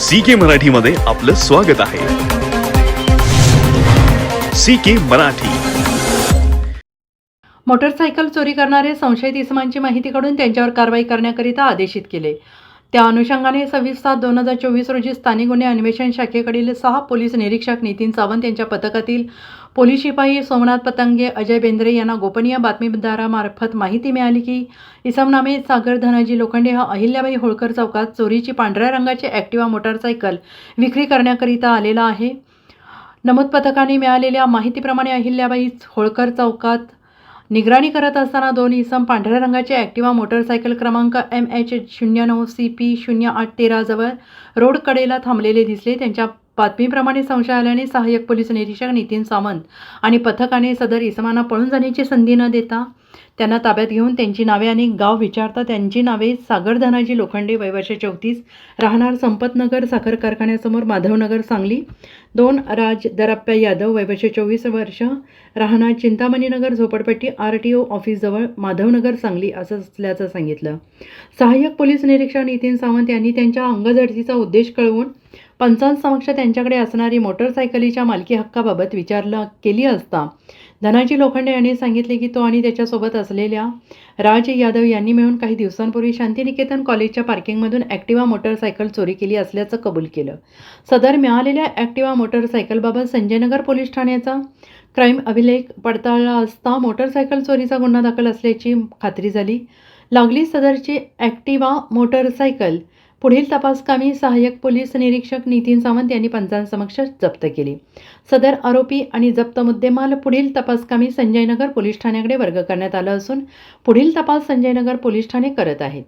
C के मराठीमध्ये आपलं स्वागत आहे. सी के मराठी. मोटरसायकल चोरी करणारे संशयित इसमांची माहिती काढून त्यांच्यावर कारवाई करण्याकरिता आदेशित केले. त्या अनुषंगाने सव्वीस सात दोन हजार चोवीस रोजी स्थानिक गुन्हे अन्वेषण शाखेकडील सहा पोलीस निरीक्षक नितीन सावंत यांच्या पथकातील पोलीस शिपाई सोमनाथ पतंगे अजय बेंद्रे यांना गोपनीय बातमीदारामार्फत माहिती मिळाली की इसमनामे सागर धनाजी लोखंडे हा अहिल्याबाई होळकर चौकात चोरीची पांढऱ्या रंगाची ॲक्टिवा मोटारसायकल विक्री करण्याकरिता आलेला आहे. नमूद पथकाने मिळालेल्या माहितीप्रमाणे अहिल्याबाई होळकर चौकात निगराणी करत असताना दोन इसम पांढऱ्या रंगाचे ॲक्टिवा मोटरसायकल क्रमांक एम एच शून्य नऊ सी पी शून्य आठ तेराजवळ रोड कडेला थांबलेले दिसले. त्यांच्या बातमीप्रमाणे संशय आल्याने सहाय्यक पोलीस निरीक्षक नितीन सावंत आणि पथकाने सदर इसमांना पळून जाण्याची संधी न देता त्यांना ताब्यात घेऊन त्यांची नावे आणि गाव विचारता त्यांची नावे सागर धनाजी लोखंडे वयवर्ष चौतीस राहणार संपतनगर साखर कारखान्यासमोर माधवनगर सांगली दोन राज दराप्पा यादव वयवर्ष चोवीस वर्ष राहणार चिंतामणीनगर झोपडपट्टी आर टी ओ ऑफिसजवळ माधवनगर सांगली असं असल्याचं सांगितलं. सहाय्यक पोलीस निरीक्षक नितीन सावंत यांनी त्यांच्या अंगझडतीचा उद्देश कळवून पंचांसमक्ष त्यांच्याकडे असणारी मोटरसायकलीच्या मालकी हक्काबाबत विचारलं केली असता. धनाजी लोखंडे यांनी सांगितले की तो आणि त्याच्यासोबत असलेल्या राज यादव यांनी मिळून काही दिवसांपूर्वी शांतिनिकेतन कॉलेजच्या पार्किंगमधून ॲक्टिवा मोटरसायकल चोरी केली असल्याचं कबूल केलं. सदर मिळालेल्या ॲक्टिवा मोटरसायकलबाबत संजयनगर पोलीस ठाण्याचा क्राईम अभिलेख पडताळला असता मोटरसायकल चोरीचा गुन्हा दाखल असल्याची खात्री झाली. लागली सदरची ॲक्टिवा मोटरसायकल पुढील तपासकामी सहाय्यक पोलीस निरीक्षक नितीन सावंत यांनी पंचांसमक्ष जप्त केली. सदर आरोपी आणि जप्त मुद्देमाल पुढील तपासकामी संजयनगर पोलीस ठाण्याकडे वर्ग करण्यात आलं असून पुढील तपास संजयनगर पोलीस ठाणे करत आहेत.